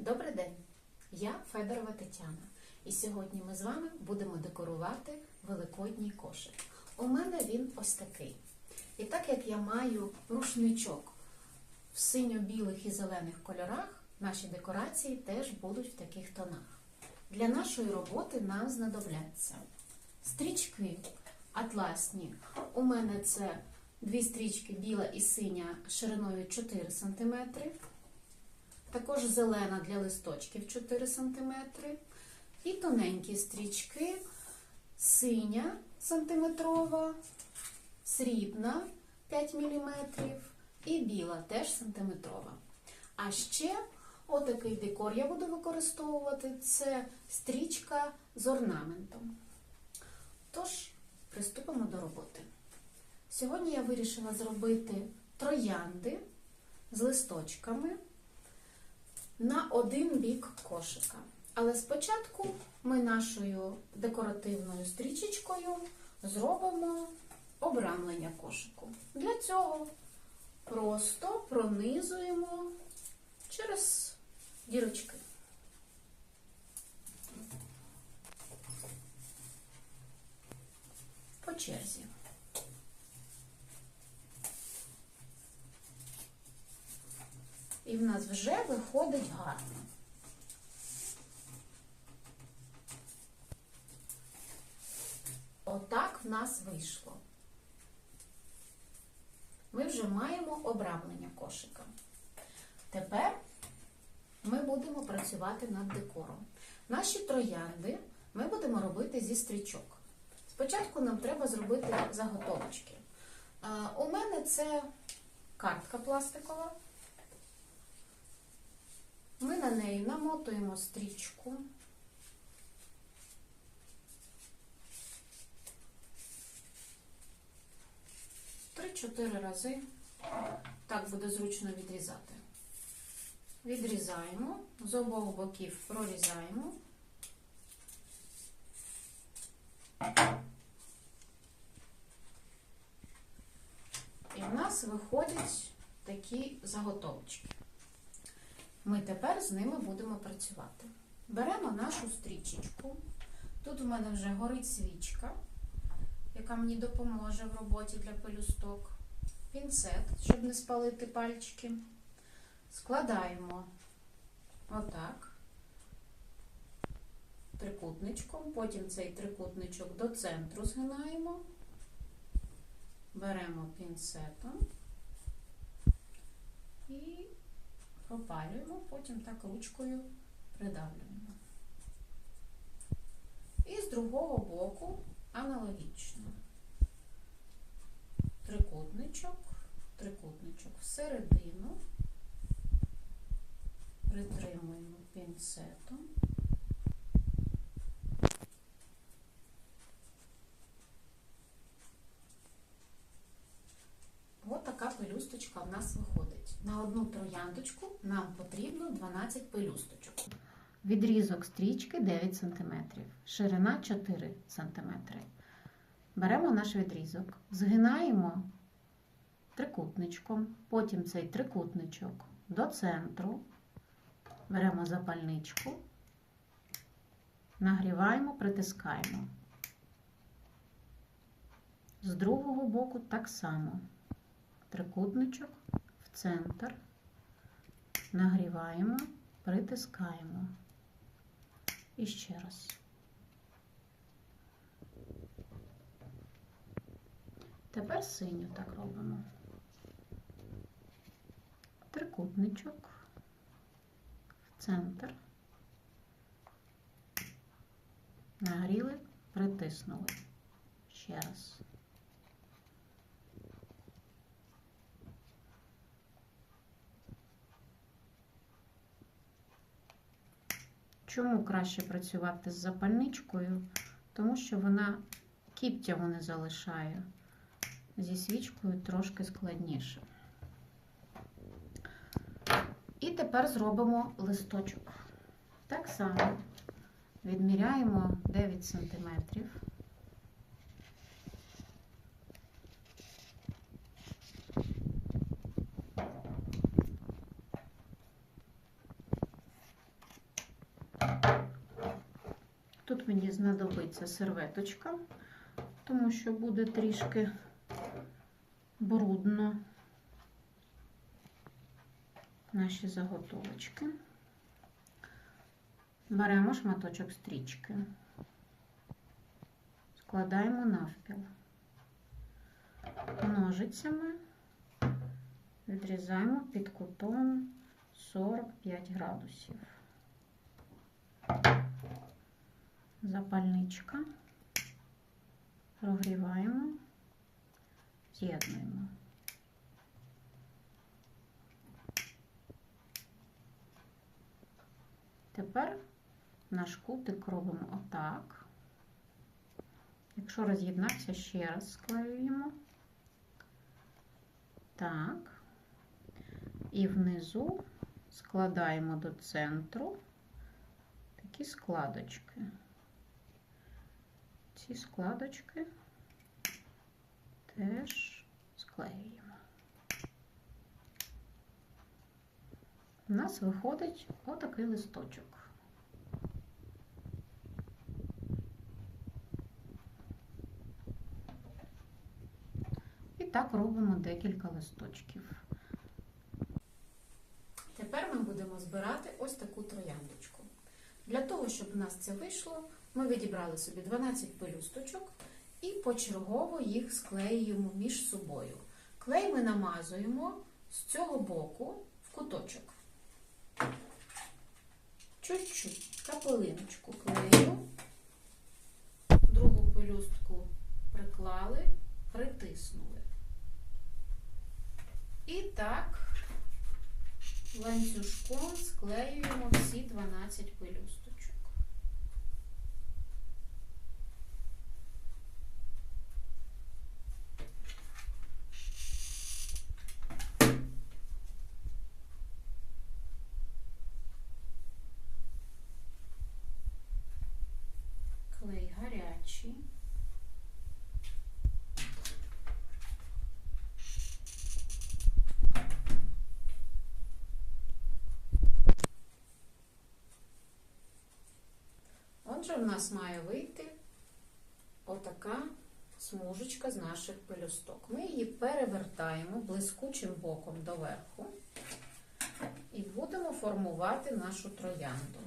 Добрий день! Я Федорова Тетяна. І сьогодні ми з вами будемо декорувати великодній кошик. У мене він ось такий. І так як я маю рушничок в синьо-білих і зелених кольорах, наші декорації теж будуть в таких тонах. Для нашої роботи нам знадобляться стрічки атласні. У мене це дві стрічки біла і синя шириною 4 см. Також зелена для листочків 4 см. І тоненькі стрічки, синя сантиметрова, срібна 5 мм і біла теж сантиметрова. А ще отакий декор я буду використовувати це стрічка з орнаментом. Тож, приступимо до роботи. Сьогодні я вирішила зробити троянди з листочками на один бік кошика. Але спочатку ми нашою декоративною стрічечкою зробимо обрамлення кошику. Для цього просто пронизуємо через дірочки. По черзі. І в нас вже виходить гарно. Отак в нас вийшло. Ми вже маємо обрамлення кошика. Тепер ми будемо працювати над декором. Наші троянди ми будемо робити зі стрічок. Спочатку нам треба зробити заготовочки. У мене це картка пластикова. Ми на неї намотуємо стрічку. Три-чотири рази. Так буде зручно відрізати. Відрізаємо, з обох боків прорізаємо. І в нас виходять такі заготовочки. Ми тепер з ними будемо працювати. Беремо нашу стрічечку. Тут у мене вже горить свічка, яка мені допоможе в роботі для пелюсток. Пінцет, щоб не спалити пальчики. Складаємо отак, трикутничком, потім цей трикутничок до центру згинаємо, беремо пінцетом і пропалюємо, потім так ручкою придавлюємо. І з другого боку аналогічно. Трикутничок, трикутничок всередину, притримуємо пінцетом. Ось така пелюсточка в нас виходить. На одну трояндочку нам потрібно 12 пелюсточок. Відрізок стрічки 9 см, ширина 4 см. Беремо наш відрізок, згинаємо трикутничком, потім цей трикутничок до центру, беремо запальничку, нагріваємо, притискаємо. З другого боку так само трикутничок в центр, нагріваємо, притискаємо. І ще раз. Тепер синю так робимо. Трикутничок в центр. Нагріли, притиснули. Ще раз. Чому краще працювати з запальничкою? Тому що вона кіптяву не залишає. Зі свічкою трошки складніше. І тепер зробимо листочок. Так само відміряємо 9 см. мені знадобиться серветочка, тому що буде трішки брудно наші заготовочки. Беремо шматочок стрічки, складаємо навпіл. Ножицями відрізаємо під кутом 45 градусів. Запальничка, прогріваємо, з'єднуємо. Тепер наш кутик робимо отак. Якщо роз'єднався, ще раз склеюємо. Так. І внизу складаємо до центру такі складочки. Ці складочки теж склеюємо. У нас виходить отакий листочок. І так робимо декілька листочків. Тепер ми будемо збирати ось таку трояндочку. Для того, щоб у нас це вийшло, ми відібрали собі 12 пелюсточок і почергово їх склеюємо між собою. Клей ми намазуємо з цього боку в куточок. Чуть-чуть капелиночку клею, другу пелюстку приклали, притиснули. І так ланцюжком склеюємо всі 12 пелюсточок. Клей гарячий. Отже, в нас має вийти отака смужечка з наших пелюсток. Ми її перевертаємо блискучим боком доверху і будемо формувати нашу троянду.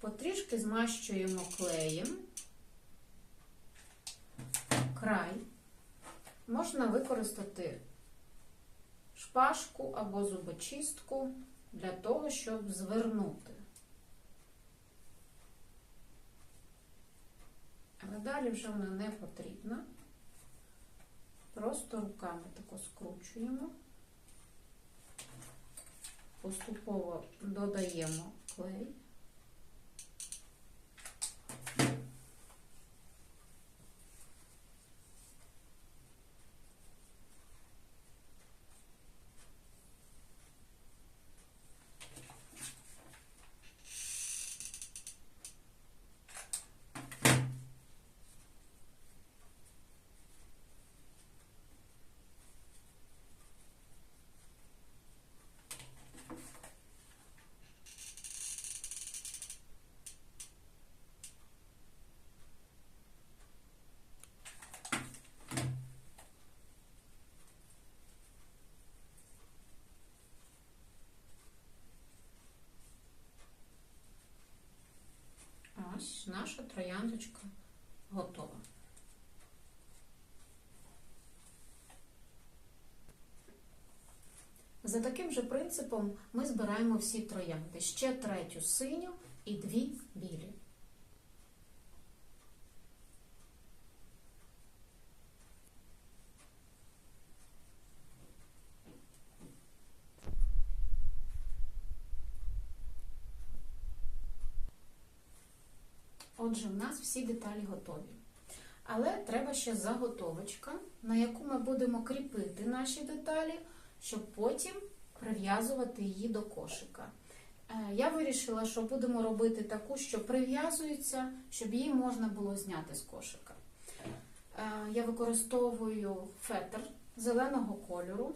Потрішки змащуємо клеєм край. Можна використати шпажку або зубочистку для того, щоб звернути. Але далі вже вона не потрібна. Просто руками тако скручуємо, поступово додаємо клей. Ось наша трояндочка готова. За таким же принципом ми збираємо всі троянди. Ще третю синю і дві білі. Отже, в нас всі деталі готові. Але треба ще заготовочка, на яку ми будемо кріпити наші деталі, щоб потім прив'язувати її до кошика. Е, Я вирішила, що будемо робити таку, що прив'язується, щоб її можна було зняти з кошика. Е, Я використовую фетр зеленого кольору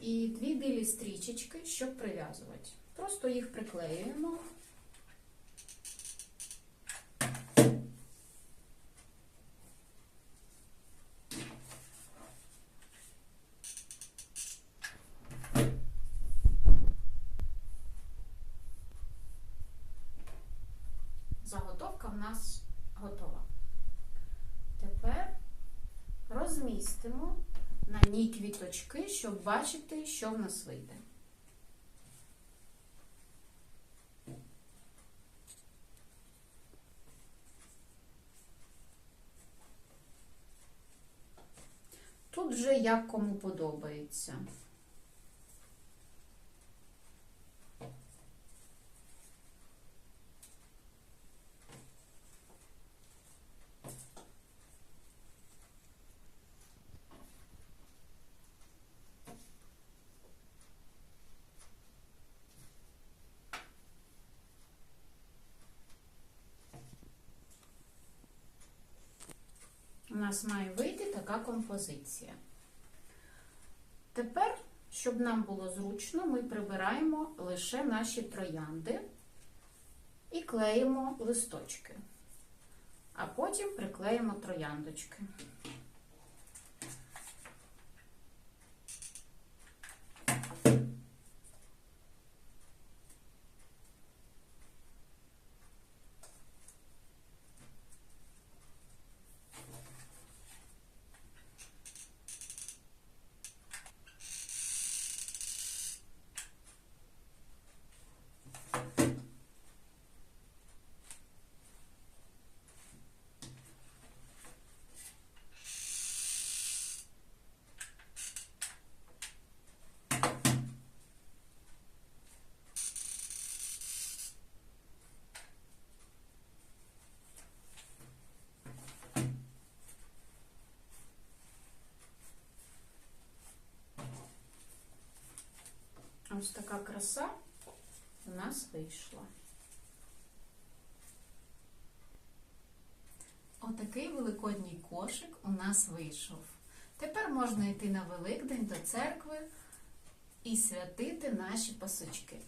і дві білі стрічечки, щоб прив'язувати. Просто їх приклеюємо нас готова. Тепер розмістимо на ній квіточки, щоб бачити, що в нас вийде. Тут вже як кому подобається. Нас має вийти така композиція. Тепер, щоб нам було зручно, ми прибираємо лише наші троянди і клеїмо листочки, а потім приклеїмо трояндочки. Ось така краса у нас вийшла. Отакий великодній кошик у нас вийшов. Тепер можна йти на Великдень до церкви і святити наші пасочки.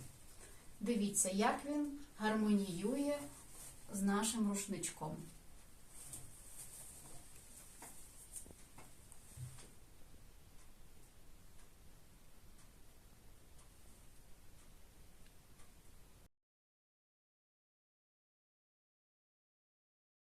Дивіться, як він гармоніює з нашим рушничком.